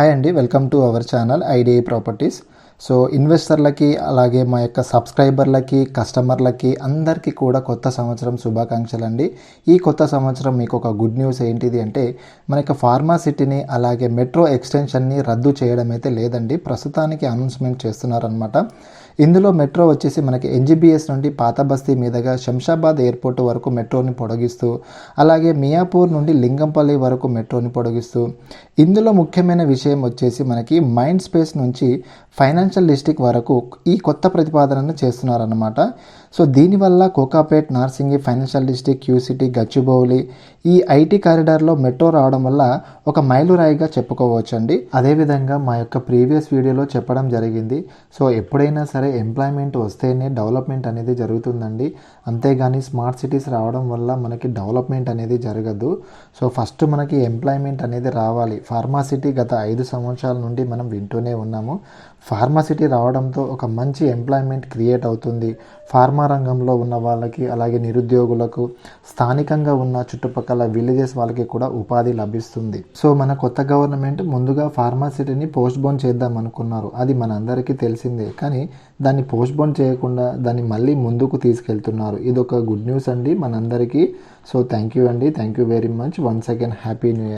Hi అండి welcome to our channel IDI properties so ఇన్వెస్టర్లకి అలాగే మా యొక్క సబ్స్క్రైబర్లకి కస్టమర్లకి అందరికీ కూడా కొత్త సంవత్సరం శుభాకాంక్షలు అండి. ఈ కొత్త సంవత్సరం మీకు ఒక గుడ్ న్యూస్ ఏంటిది అంటే మన యొక్క ఫార్మాసిటీని అలాగే మెట్రో ఎక్స్టెన్షన్ని రద్దు చేయడం అయితే లేదండి. ప్రస్తుతానికి అనౌన్స్మెంట్ చేస్తున్నారనమాట ఇందులో మెట్రో వచ్చేసి మనకి ఎన్జిబిఎస్ నుండి పాత బస్తీ మీదుగా శంషాబాద్ ఎయిర్పోర్ట్ వరకు మెట్రోని పొడిగిస్తూ అలాగే మియాపూర్ నుండి లింగంపల్లి వరకు మెట్రోని పొడిగిస్తూ. ఇందులో ముఖ్యమైన విషయం వచ్చేసి మనకి మైండ్ స్పేస్ నుంచి ఫైనాన్షియల్ డిస్టిక్ వరకు ఈ కొత్త ప్రతిపాదనను చేస్తున్నారన్నమాట. సో దీనివల్ల Kokapet Narsingi financial district Q City Gachibowli ఈ ఐటీ కారిడార్లో మెట్రో రావడం వల్ల ఒక మైలురాయిగా చెప్పుకోవచ్చండి. అదేవిధంగా మా యొక్క ప్రీవియస్ వీడియోలో చెప్పడం జరిగింది. సో ఎప్పుడైనా సరే ఎంప్లాయ్మెంట్ వస్తేనే డెవలప్మెంట్ అనేది జరుగుతుందండి. అంతేగాని స్మార్ట్ సిటీస్ రావడం వల్ల మనకి డెవలప్మెంట్ అనేది జరగదు. సో ఫస్ట్ మనకి ఎంప్లాయ్మెంట్ అనేది రావాలి. ఫార్మాసిటీ గత ఐదు సంవత్సరాల నుండి మనం వింటూనే ఉన్నాము. ఫార్మాసిటీ రావడంతో ఒక మంచి ఎంప్లాయ్మెంట్ క్రియేట్ అవుతుంది. ఫార్మా రంగంలో ఉన్న వాళ్ళకి అలాగే నిరుద్యోగులకు స్థానికంగా ఉన్న చుట్టుపక్కల విలేజెస్ వాళ్ళకి కూడా ఉపాధి లభిస్తుంది. సో మన కొత్త గవర్నమెంట్ ముందుగా ఫార్మాసిటీని పోస్ట్ పోన్ చేద్దాం అనుకున్నారు. అది మన అందరికీ తెలిసిందే. కానీ దాన్ని పోస్ట్పోన్ చేయకుండా దాన్ని మళ్ళీ ముందుకు తీసుకెళ్తున్నారు. ఇది ఒక గుడ్ న్యూస్ అండి మనందరికీ. సో థ్యాంక్ యూ అండి. Thank you very much once again happy new year